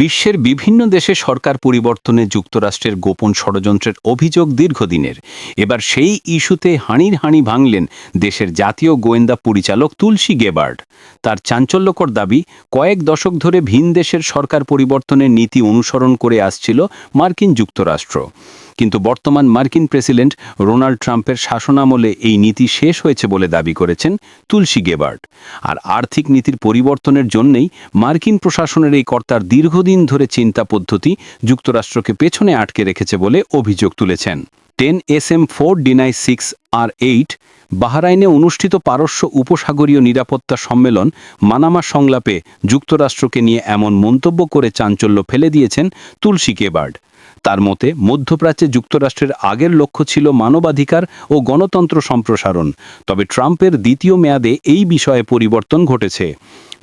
বিশ্বের বিভিন্ন দেশে সরকার পরিবর্তনে যুক্তরাষ্ট্রের গোপন ষড়যন্ত্রের অভিযোগ দীর্ঘদিনের। এবার সেই ইস্যুতে হাঁড়ির হাঁড়ি ভাঙলেন দেশের জাতীয় গোয়েন্দা পরিচালক তুলসী গেবার্ড। তার চাঞ্চল্যকর দাবি, কয়েক দশক ধরে ভিন দেশের সরকার পরিবর্তনের নীতি অনুসরণ করে আসছিল মার্কিন যুক্তরাষ্ট্র। কিন্তু বর্তমান মার্কিন প্রেসিডেন্ট ডোনাল্ড ট্রাম্পের শাসনামলে এই নীতি শেষ হয়েছে বলে দাবি করেছেন তুলসী গেবার্ড আর আর্থিক নীতির পরিবর্তনের জন্যই মার্কিন প্রশাসনের এই কর্তার দীর্ঘদিন ধরে চিন্তা পদ্ধতি যুক্তরাষ্ট্রকে পেছনে আটকে রেখেছে বলে অভিযোগ তুলেছেন। Ten S M four deny six আর এইট বাহরাইনে অনুষ্ঠিত পারস্য উপসাগরীয় নিরাপত্তা সম্মেলন মানামা সংলাপে যুক্তরাষ্ট্রকে নিয়ে এমন মন্তব্য করে চাঞ্চল্য ফেলে দিয়েছেন তুলসী কেবার্ড তার মতে, মধ্যপ্রাচ্যে যুক্তরাষ্ট্রের আগের লক্ষ্য ছিল মানবাধিকার ও গণতন্ত্র সম্প্রসারণ। তবে ট্রাম্পের দ্বিতীয় মেয়াদে এই বিষয়ে পরিবর্তন ঘটেছে।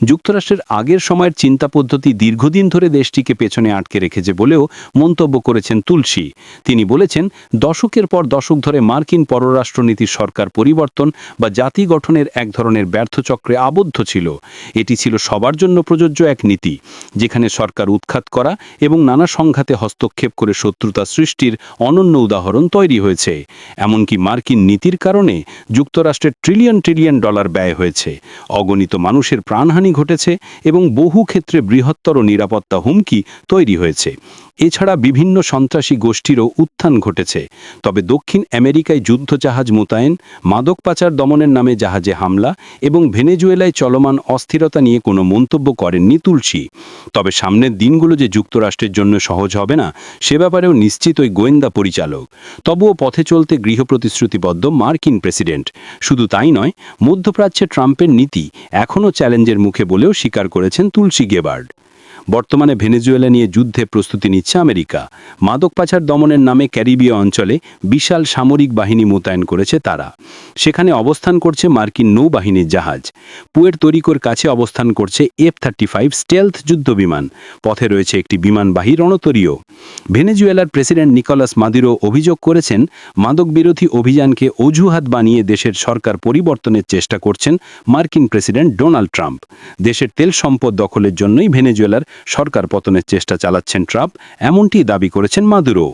যুক্তরাষ্ট্রের আগের সময়ের চিন্তা পদ্ধতি দীর্ঘদিন ধরে দেশটিকে পেছনে আটকে রেখেছে বলেও মন্তব্য করেছেন তুলসী। তিনি বলেছেন, দশকের পর দশক ধরে মার্কিন পররাষ্ট্রনীতির সরকার পরিবর্তন বা জাতি গঠনের এক ধরনের ব্যর্থ চক্রে আবদ্ধ ছিল। এটি ছিল সবার জন্য প্রযোজ্য এক নীতি, যেখানে সরকার উৎখাত করা এবং নানা সংঘাতে হস্তক্ষেপ করে শত্রুতা সৃষ্টির অনন্য উদাহরণ তৈরি হয়েছে। এমনকি মার্কিন নীতির কারণে যুক্তরাষ্ট্রের ট্রিলিয়ন ট্রিলিয়ন ডলার ব্যয় হয়েছে। অগণিত মানুষের প্রাণহানি ঘটেছে এবং বহু ক্ষেত্রে বৃহত্তর নিরাপত্তা হুমকি তৈরি হয়েছে। এছাড়া বিভিন্ন সন্ত্রাসী গোষ্ঠীরও উত্থান ঘটেছে। তবে দক্ষিণ আমেরিকায় যুদ্ধজাহাজ মোতায়েন, মাদক পাচার দমনের নামে জাহাজে হামলা এবং ভেনেজুয়েলায় চলমান অস্থিরতা নিয়ে কোনো মন্তব্য করেননি তুলসী। তবে সামনের দিনগুলো যে যুক্তরাষ্ট্রের জন্য সহজ হবে না, সে ব্যাপারেও নিশ্চিত ওই গোয়েন্দা পরিচালক। তবুও পথে চলতে গৃহ প্রতিশ্রুতিবদ্ধ মার্কিন প্রেসিডেন্ট। শুধু তাই নয়, মধ্যপ্রাচ্যে ট্রাম্পের নীতি এখনও চ্যালেঞ্জের মুখে বলেও স্বীকার করেছেন তুলসী গেবার্ড। বর্তমানে ভেনেজুয়েলা নিয়ে যুদ্ধে প্রস্তুতি নিচ্ছে আমেরিকা। মাদক পাচার দমনের নামে ক্যারিবীয় অঞ্চলে বিশাল সামরিক বাহিনী মোতায়েন করেছে তারা। সেখানে অবস্থান করছে মার্কিন নৌবাহিনীর জাহাজ। পুয়ের তরিকোর কাছে অবস্থান করছে এফ থার্টি ফাইভ স্টেলথ যুদ্ধবিমান। পথে রয়েছে একটি বিমানবাহী রণতরীয় ভেনেজুয়েলার প্রেসিডেন্ট নিকোলাস মাদিরো অভিযোগ করেছেন মাদক বিরোধী অভিযানকে অজুহাত বানিয়ে দেশের সরকার পরিবর্তনের চেষ্টা করছেন মার্কিন প্রেসিডেন্ট ডোনাল্ড ট্রাম্প। দেশের তেল সম্পদ দখলের জন্যই ভেনেজুয়েলার সরকার পতনের চেষ্টা চালাচ্ছেন ট্রাম্প এমনটি দাবি করেছেন মাদুরো।